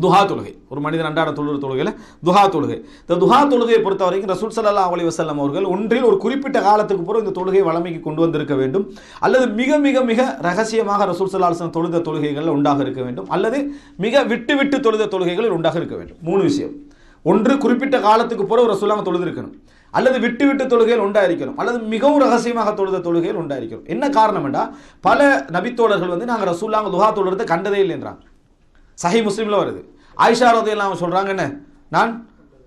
துஹா தொழுகை. ஒரு மனிதன் அன்றாட தொழுகிற தொழுகையில் துஹா தொழுகை. இந்த துஹா தொழுகையை பொறுத்த வரைக்கும் ரசூல் சல்லா அலி வசல்லம் அவர்கள் ஒன்றில் ஒரு குறிப்பிட்ட காலத்துக்கு பிறகு இந்த தொழுகை வளமைக்கு கொண்டு வந்திருக்க வேண்டும். அல்லது மிக மிக மிக ரகசியமாக ரசூல் சல்லா அலுவலம் தொழுத தொழுகைகள் உண்டாக இருக்க வேண்டும். அல்லது மிக விட்டு விட்டு தொழுத தொழுகைகளில் உண்டாக இருக்க வேண்டும். மூணு விஷயம். ஒன்று குறிப்பிட்ட காலத்துக்கு பிறகு ரசூலாங்க தொழுதிருக்கணும். அல்லது விட்டு விட்டு தொழுகையில் உண்டாயிருக்கணும் அல்லது மிகவும் ரகசியமாக தொழுத தொழுகையில் உண்டாயிருக்கணும் என்ன காரணம் என்றால் பல நபித்தோழர்கள் வந்து நாங்கள் ரசூல்லாங்க துஹா தொழுறதை கண்டதே இல்லைன்றாங்க. சஹி முஸ்லீமில் வருது. ஆயிஷா ரதையெல்லாம் அவங்க சொல்கிறாங்க என்ன? நான்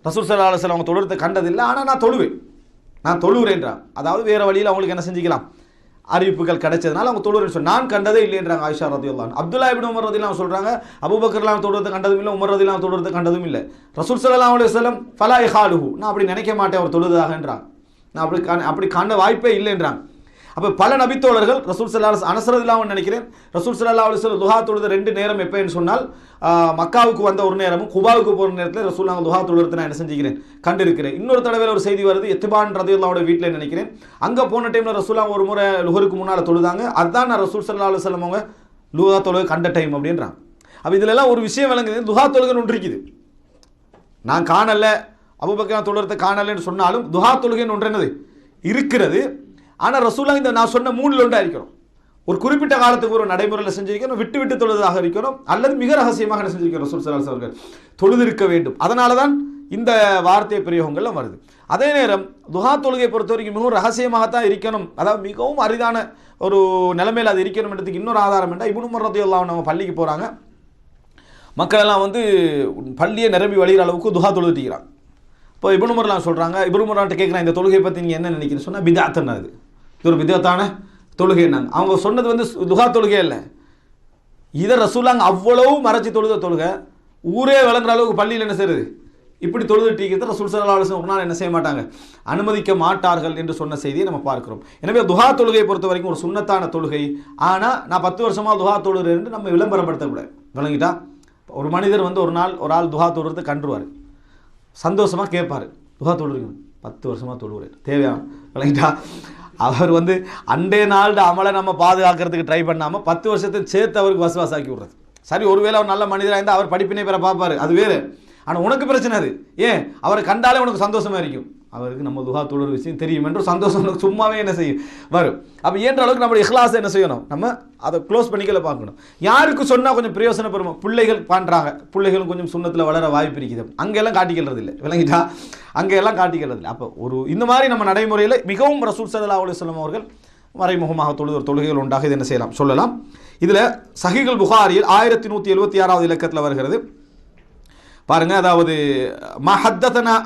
ரசூல் சல்லா அலுவலம் அவங்க தொழுறதை கண்டதில்லை ஆனால் நான் தொழுவேன். நான் தொழுகிறேன்றான் அதாவது வேறு வழியில் அவங்களுக்கு என்ன செஞ்சுக்கலாம்? அறிவிப்புகள் கிடைச்சதுனால அவங்க தொழுறேன்னு சொல்லி நான் கண்டதே இல்லைன்றாங்க ஆயிஷா ரதியுல்லான் அப்துல்லா இபின் உமர் ரதிலாம் சொல்கிறாங்க அபுபக்கர்லாம் தொழுறது கண்டதும் இல்லை உமர் ரதிலாம் தொழுறது கண்டதும் இல்லை. ரசூல் சல்லா அலுவலம் ஃபலா ஹாலுஹு நான் அப்படி நினைக்க மாட்டேன் அவர் தொழுதாகன்றான் நான் அப்படி அப்படி காண வாய்ப்பே இல்லைன்றாங்க அப்போ பல நபித்தோழர்கள் ரசூல் சல்லா அனசரதில்லாமல் நினைக்கிறேன். ரசூல் சல்லா அலுவலம் துஹா தொழுது ரெண்டு நேரம் எப்போன்னு சொன்னால் மக்காவுக்கு வந்த ஒரு நேரமும் குபாவுக்கு போகிற நேரத்தில் ரசூல் நாங்கள் துஹா தொழுறது நான் என்ன செஞ்சுக்கிறேன்? கண்டிருக்கிறேன். இன்னொரு தடவை ஒரு செய்தி வருது எத்துபான் ரதியுல்லாவோட வீட்டில் நினைக்கிறேன்? அங்கே போன டைமில் ரசூலா ஒரு முறை லுஹருக்கு முன்னால் தொழுதாங்க. அதுதான் நான் ரசூல் சல்லா அலுவலம் அவங்க லுஹா தொழுகை கண்ட டைம் அப்படின்றாங்க. அப்போ இதிலெல்லாம் ஒரு விஷயம் விளங்குது துஹா தொழுகை ஒன்று இருக்குது. நான் காணலை அபுபக்கர் தொழுறதை காணலைன்னு சொன்னாலும் துஹா தொழுகைன்னு ஒன்று என்னது? இருக்கிறது. ஆனால் ரசூலா இந்த நான் சொன்ன மூணில் ஒன்றா இருக்கிறோம் ஒரு குறிப்பிட்ட காலத்துக்கு ஒரு நடைமுறையில் செஞ்சிருக்கிறோம் விட்டு விட்டு தொழுதாக இருக்கிறோம் அல்லது மிக ரகசியமாக என்ன செஞ்சிருக்கிறோம் ரசூல் சலாஸ் அவர்கள்? தொழுதிருக்க வேண்டும். அதனால தான் இந்த வார்த்தை பிரயோகங்கள்லாம் வருது. அதே நேரம் துஹா தொழுகை பொறுத்த வரைக்கும் மிகவும் ரகசியமாகத்தான் இருக்கணும். அதாவது மிகவும் அரிதான ஒரு நிலைமையில் அது இருக்கணும்ன்றதுக்கு இன்னொரு ஆதாரம் என்ன? இபுனு மரத்தையெல்லாம் நம்ம பள்ளிக்கு போகிறாங்க மக்கள் எல்லாம் வந்து பள்ளியை நிரம்பி வழிகிற அளவுக்கு துஹா தொழுதுட்டிக்கிறாங்க இப்போ இபுனுமர்லாம் சொல்கிறாங்க இபுனுமர்லான்ட்டு கேட்குறேன் இந்த தொழுகை பற்றி நீங்கள் என்ன நினைக்கிறீங்க சொன்னால் பிதாத்தன் அது. இது ஒரு பிதாத்தான தொழுகைன்னாங்க அவங்க சொன்னது வந்து துஹா தொழுகை இல்லை இதை ரசூலாங்க அவ்வளவு மறைச்சி தொழுத தொழுகை. ஊரே விளங்குற அளவுக்கு பள்ளியில் என்ன செய்யுது இப்படி தொழுது டீக்கிறது ரசூல் சல்லா அலுவலம் ஒரு நாள் என்ன செய்ய மாட்டாங்க? அனுமதிக்க மாட்டார்கள் என்று சொன்ன செய்தியை நம்ம பார்க்கிறோம். எனவே துஹா தொழுகையை பொறுத்த வரைக்கும் ஒரு சுண்ணத்தான தொழுகை. ஆனால் நான் பத்து வருஷமாக துஹா தொழுகிறேன் என்று நம்ம விளம்பரப்படுத்தக்கூடாது. விளங்கிட்டா? ஒரு மனிதர் வந்து ஒரு நாள் ஒரு ஆள் துஹா தொழுறது கண்டுருவார். சந்தோஷமாக கேட்பார். துஹா தொழுறீங்க. பத்து வருஷமாக தொழுகிறேன் தேவையான விளங்கிட்டா? அவர் வந்து அண்டே நாள் அமலை நம்ம பாதுகாக்கிறதுக்கு ட்ரை பண்ணாமல் பத்து வருஷத்தை சேர்த்து அவருக்கு வசவாசாக்கி விடுறது. சரி ஒருவேளை அவர் நல்ல மனிதராக இருந்தால் அவர் படிப்பினை பெற பார்ப்பார். அது வேறு. ஆனால் உனக்கு பிரச்சனை அது. ஏன்? அவரை கண்டாலே உனக்கு சந்தோஷமா இருக்கும். அவருக்கு நம்ம துஹா ஒரு விஷயம் தெரியும் என்று சந்தோஷம் சும்மாவே என்ன செய்யும்? வரும். அப்போ ஏன்ற அளவுக்கு நம்ம இஹ்லாஸை என்ன செய்யணும்? நம்ம அதை க்ளோஸ் பண்ணிக்கல பார்க்கணும். யாருக்கு சொன்னால் கொஞ்சம் பிரயோசனப்படும்? பிள்ளைகள் பண்ணுறாங்க பிள்ளைகளும் கொஞ்சம் சுண்ணத்தில் வளர வாய்ப்பு இருக்குது. அங்கெல்லாம் காட்டிக்கிறது இல்லை. விளங்கிட்டா? அங்கெல்லாம் காட்டிக்கிறது இல்லை. அப்போ ஒரு இந்த மாதிரி நம்ம நடைமுறையில் மிகவும் ரசூல் சல்லா அலுவலம் அவர்கள் மறைமுகமாக தொழுது ஒரு தொழுகைகள் உண்டாக இது என்ன செய்யலாம்? சொல்லலாம். இதில் சஹிகள் புகாரியில் ஆயிரத்தி நூற்றி எழுபத்தி ஆறாவது இலக்கத்தில் வருகிறது. பாருங்கள் அதாவது மா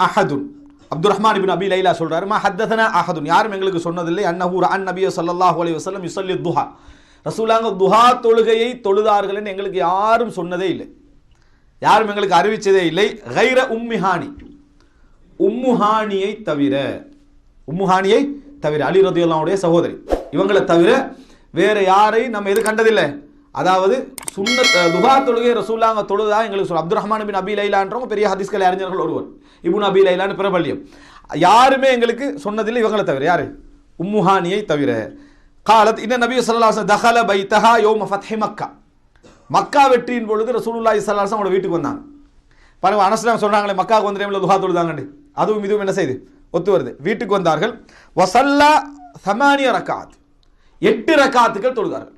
அஹதுன் Abdul Rahman ibn Abi Laila சொல்றாரு மா ஹத்தனா அஹதுன். யாரும் எங்களுக்கு சொன்னதில்லை. அன்னஹூர் அன் நபிய ஸல்லல்லாஹு அலி வசலம் யுசல்லி துஹா. ரசூலாங்க துஹா தொழுகையை தொழுதார்கள்னு எங்களுக்கு யாரும் சொன்னதே இல்லை. யாரும் எங்களுக்கு அறிவிச்சதே இல்லை. கைர உம்மிஹானி உம்முஹானியை தவிர உம்முஹானியை தவிர அலி ரதியுல்லாவுடைய சகோதரி. இவங்களை தவிர வேற யாரையும் நம்ம எது கண்டதில்லை? அதாவது சுண்ண துஹா தொழுகை ரசூல்லாங்க தொழுதா எங்களுக்கு சொல்ல அப்துல் ரஹ்மான் பின் அபி லைலான்றவங்க பெரிய ஹதீஸ்கலை அறிஞர்கள் ஒருவர். இபுன் அபி லைலான்னு பிரபல்யம். யாருமே எங்களுக்கு சொன்னதில்லை இவங்களை தவிர. யாரு? உம்முஹானியை தவிர. காலத் இன்ன நபி சல்லாஹ் தஹல பைத்தஹா யோம ஃபத்ஹி மக்கா. மக்கா வெற்றியின் பொழுது ரசூலுல்லாஹி ஸல்லல்லாஹு அலைஹி அவங்களோட வீட்டுக்கு வந்தாங்க. பாருங்க அனஸ்லாம் சொன்னாங்களே மக்காவுக்கு வந்து டைமில் துஹா தொழுதாங்கண்டு. அதுவும் இதுவும் என்ன செய்யுது ஒத்து வருது. வீட்டுக்கு வந்தார்கள். வசல்லா சமானிய ரக்காத். எட்டு ரக்காத்துக்கள் தொழுதார்கள்.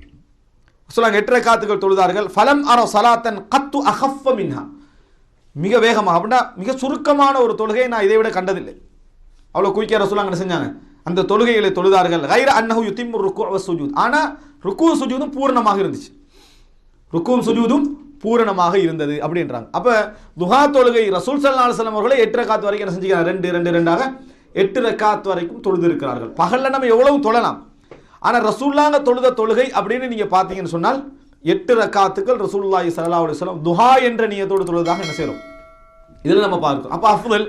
சொல்லுவாங்க எட்டு ரக்காத்துகள் தொழுதார்கள். ஃபலம் அரோ சலாத்தன் கத்து அகஃப மின்ஹா. மிக வேகமாக அப்படின்னா மிக சுருக்கமான ஒரு தொழுகையை நான் இதை விட கண்டதில்லை. அவ்வளோ குயிக்காக ரசூலாங்க என்ன செஞ்சாங்க. அந்த தொழுகைகளை தொழுதார்கள். கைர அன்னஹு யுத்திம் ருக்கு சுஜூத். ஆனால் ருக்கு சுஜூதும் பூரணமாக இருந்துச்சு. ருக்கும் சுஜூதும் பூரணமாக இருந்தது அப்படின்றாங்க. அப்போ துஹா தொழுகை ரசூல் சல்லா அலுவலம் அவர்களை எட்டு ரக்காத் வரைக்கும் என்ன செஞ்சுக்கிறாங்க? ரெண்டு ரெண்டு ரெண்டாக எட்டு ரக்காத் வரைக்கும் தொழுது இருக்கிறார்கள். பகலில் நம்ம எவ்வளவு தொழலாம்? ஆனால் ரசூல்லாங்க தொழுத தொழுகை அப்படின்னு நீங்கள் பார்த்தீங்கன்னு சொன்னால் எட்டு ரக்காத்துக்கள் ரசூலுல்லாஹி ஸல்லல்லாஹு அலைஹி வஸல்லம் துஹா என்ற நீயத்தோடு தொழுதாக என்ன செய்கிறோம் இதில் நம்ம பார்க்கிறோம். அப்போ அஃபுதல்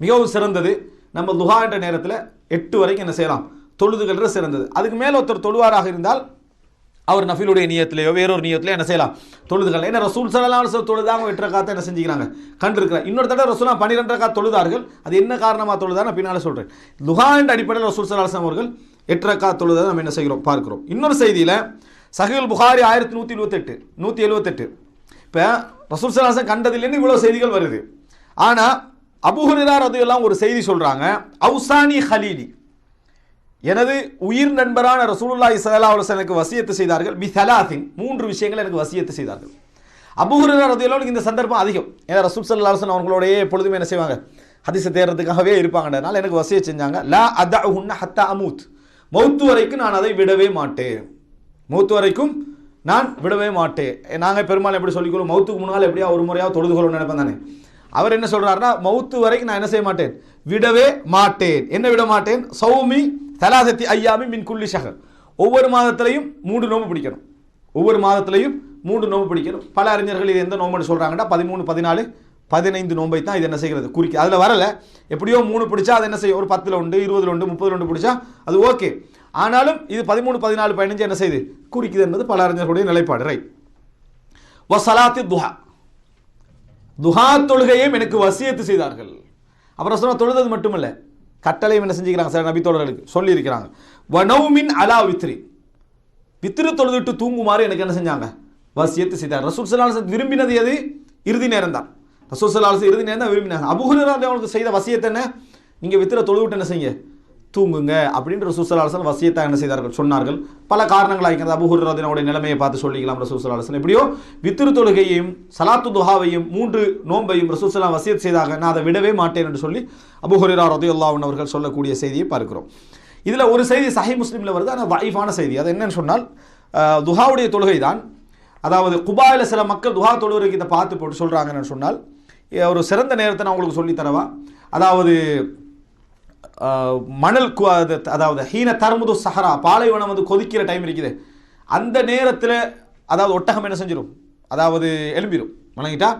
மிகவும் சிறந்தது. நம்ம துஹா என்ற நேரத்தில் எட்டு வரைக்கும் என்ன செய்யலாம்? தொழுதுகள் சிறந்தது. அதுக்கு மேலே ஒருத்தர் தொழுவாராக இருந்தால் அவர் நஃபிலுடைய நியத்திலேயோ வேறொரு நியத்திலேயோ என்ன செய்யலாம்? தொழுதுகள். ஏன்னா ரசூல் சல்லா அலுவலம் தொழுதாங்க எட்டு ரக்காத்தை என்ன செஞ்சுக்கிறாங்க? கண்டிருக்கிறார். இன்னொரு தடவை ரசூலா பன்னிரெண்டு ரக்கா தொழுதார்கள். அது என்ன காரணமாக தொழுதா நான் பின்னால் சொல்கிறேன் துஹா என்ற அடிப்படையில் ரசூல் சல்லா அவர்கள் எட்டு ரக்கா தொழுதை நம்ம என்ன செய்கிறோம்? பார்க்கிறோம். இன்னொரு செய்தியில் சஹீல் புகாரி ஆயிரத்தி நூற்றி இருபத்தெட்டு நூற்றி எழுபத்தெட்டு இப்போ ரசூல் சலாசன் கண்டதில்லைன்னு இவ்வளோ செய்திகள் வருது. ஆனா அது ரதியெல்லாம் ஒரு செய்தி சொல்கிறாங்க அவுசானி ஹலீலி. எனது உயிர் நண்பரான ரசூலுல்லா இசலா அலைஹி எனக்கு வசியத்து செய்தார்கள் பி சலாசின் மூன்று விஷயங்கள் எனக்கு வசியத்து செய்தார்கள். அபுஹுரிரார் அது எல்லாம் இந்த சந்தர்ப்பம் அதிகம். ஏன்னா ரசூல் சல்லா அலுவலன் அவங்களோடய எப்பொழுதுமே என்ன செய்வாங்க? ஹதிசை தேடுறதுக்காகவே இருப்பாங்கன்றதுனால எனக்கு வசிய செஞ்சாங்க. லா அதஉன்ன ஹத்தா அமூத். மௌத்து வரைக்கும் நான் அதை விடவே மாட்டேன். மௌத்து வரைக்கும் நான் விடவே மாட்டேன். நாங்கள் பெருமாள் எப்படி சொல்லிக்கொள்ளும் மௌத்துக்கு முன்னால் எப்படியா ஒரு முறையாக தொழுது கொள்ளணும்னு நினைப்பேன் தானே. அவர் என்ன சொல்கிறாருன்னா மௌத்து வரைக்கும் நான் என்ன செய்ய மாட்டேன்? விடவே மாட்டேன். என்ன விட மாட்டேன்? சௌமி தலாசத்தி ஐயாமி மின் குள்ளி ஷஹர். ஒவ்வொரு மாதத்திலையும் மூன்று நோம்பு பிடிக்கணும். ஒவ்வொரு மாதத்திலையும் மூன்று நோம்பு பிடிக்கணும். பல அறிஞர்கள் இது எந்த நோம்புன்னு சொல்கிறாங்கன்னா பதிமூணு பதினாலு பதினைந்து நோம்பை தான் இது என்ன செய்கிறது? குறிக்க அதில் வரல. எப்படியோ மூணு பிடிச்சா அது என்ன செய்யும்? ஒரு பத்தில் உண்டு இருபதில் உண்டு முப்பதில் உண்டு பிடிச்சா அது ஓகே. ஆனாலும் இது பதிமூணு பதினாலு பதினஞ்சு என்ன செய்யுது குறிக்குது என்பது பல அறிஞர்களுடைய நிலைப்பாடு. ரைட் வசலாத்தி துஹா. துஹா தொழுகையும் எனக்கு வசியத்து செய்தார்கள். அப்புறம் சொன்னால் தொழுதது மட்டுமல்ல. கட்டளையும் என்ன செஞ்சுக்கிறாங்க? சார் நபி தோழர்களுக்கு சொல்லியிருக்கிறாங்க. வனவுமின் அலா வித்ரி. வித்திரு தொழுதுட்டு தூங்குமாறு எனக்கு என்ன செஞ்சாங்க? வசியத்து செய்தார். ரசூல் சலால் விரும்பினது எது? இறுதி நேரம் தான் ரசூல் இறுதி நேரம் தான் விரும்பினாங்க. அபுஹுரா அவங்களுக்கு செய்த வசியத்தை என்ன? நீங்கள் வித்திர தொழுவிட்டு என்ன செய்யுங்க? தூங்குங்க அப்படின்ற ரசூசலாசன் வசியத்தை என்ன செய்தார்கள்? சொன்னார்கள். பல காரணங்களாக இருக்கிறது. அபுஹுரதினுடைய நிலைமையை பார்த்து சொல்லிக்கலாம் ரசூசலாசன் எப்படியோ வித்திரு தொழுகையையும் சலாத்து துஹாவையும் மூன்று நோன்பையும் ரசூசலாம் வசியத் செய்தாக நான் அதை விடவே மாட்டேன் என்று சொல்லி அபுஹுரா ரதையுல்லாவின் அவர்கள் சொல்லக்கூடிய செய்தியை பார்க்கிறோம். இதில் ஒரு செய்தி சஹி முஸ்லீமில் வருது. ஆனால் வைஃபான செய்தி. அது என்னன்னு சொன்னால் துஹாவுடைய தொழுகை தான் அதாவது குபாயில் சில மக்கள் துஹா தொழுவருக்கு இதை பார்த்து போட்டு சொல்கிறாங்கன்னு சொன்னால் ஒரு சிறந்த நேரத்தை நான் உங்களுக்கு சொல்லித் தரவா? அதாவது மணல் அதாவது ஹீன தர்முது சஹரா பாலைவனம் வந்து கொதிக்கிற டைம் இருக்குது. அந்த நேரத்தில் அதாவது ஒட்டகம் என்ன செஞ்சிடும் அதாவது எலும்பிடும் வணங்கிட்டா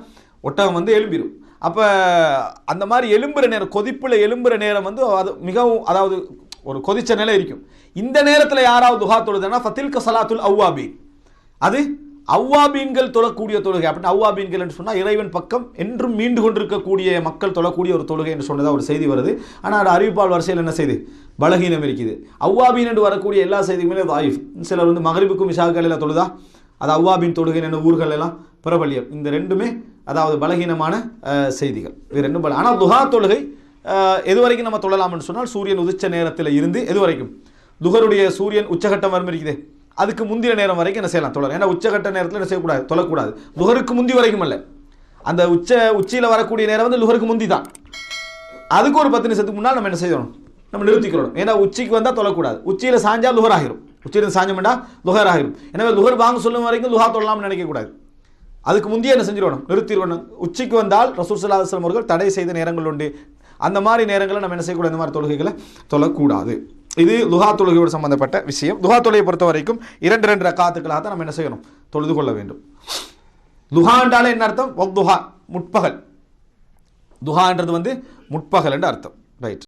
ஒட்டகம் வந்து எலும்பிடும் அப்போ அந்த மாதிரி எலும்புற நேரம் கொதிப்பில் எலும்புற நேரம் வந்து அது மிகவும் அதாவது ஒரு கொதிச்ச நிலை இருக்கும். இந்த நேரத்தில் யாராவது துஹா தொழுதுன்னா ஃபத்தில்க சலாத்துல் அவ்வாபி அது அவ்வாபீன்கள் தொழக்கூடிய தொழுகை. அப்படின்னு அவ்வாபீன்கள் என்று சொன்னால் இறைவன் பக்கம் என்றும் மீண்டு கொண்டிருக்கக்கூடிய மக்கள் தொழக்கூடிய ஒரு தொழுகை என்று சொன்னதாக ஒரு செய்தி வருது. ஆனால் அது அறிவிப்பால் வரிசையில் என்ன செய்து? பலகீனம் இருக்குது அவ்வாபீன் என்று வரக்கூடிய எல்லா செய்திகளுமே வாயிஃப் சிலர் வந்து மகரிபுக்கும் இஷாக்களில் தொழுதா? அது அவ்வாபின் தொழுகை என்ன ஊர்கள் எல்லாம் பிரபல்யம். இந்த ரெண்டுமே அதாவது பலகீனமான செய்திகள். இது ரெண்டும் பல. ஆனால் துஹா தொழுகை எது வரைக்கும் நம்ம தொழலாம்னு சொன்னால் சூரியன் உதிச்ச நேரத்தில் இருந்து எது வரைக்கும் துகருடைய சூரியன் உச்சகட்டம் வரும் இருக்குது அதுக்கு முந்தின நேரம் வரைக்கும் என்ன செய்யலாம்? தொழலாம். ஏன்னா உச்சகட்ட நேரத்தில் என்ன செய்யக்கூடாது? தொழக்கூடாது. லுகருக்கு முந்தி வரைக்கும் அல்ல. அந்த உச்ச உச்சியில் வரக்கூடிய நேரம் வந்து லுகருக்கு முந்தி தான் அதுக்கு ஒரு பத்து நிமிஷத்துக்கு முன்னால் நம்ம என்ன செய்யணும்? நம்ம நிறுத்திக்கிறோம் ஏன்னா உச்சிக்கு வந்தால் தொழக்கூடாது. உச்சியில் சாஞ்சா லுகர் ஆகிரும் உச்சியில் சாஞ்சமெண்டா லுகர் ஆகிரும் எனவே லுகர் வாங்க சொல்லும் வரைக்கும் லுகா தொழலாம்னு நினைக்கக்கூடாது. அதுக்கு முந்தைய என்ன செஞ்சிடணும் நிறுத்திடணும் உச்சிக்கு வந்தால் ரசூசல்லா அவர்கள் தடை செய்த நேரங்கள் உண்டு. அந்த மாதிரி நேரங்களை நம்ம என்ன செய்யக்கூடாது? இந்த மாதிரி தொழுகைகளை தொழக்கூடாது. இது லுஹா தொழுகையோடு சம்பந்தப்பட்ட விஷயம். லுஹா தொழுகையை பொறுத்த வரைக்கும் இரண்டு ரெண்டு ரக்காத்துக்களாக தான் நம்ம என்ன செய்யணும்? தொழுது கொள்ள வேண்டும். துஹான்றாலே என்ன அர்த்தம்? துஹா முற்பகல் துஹான்றது வந்து முற்பகல் என்று அர்த்தம். ரைட்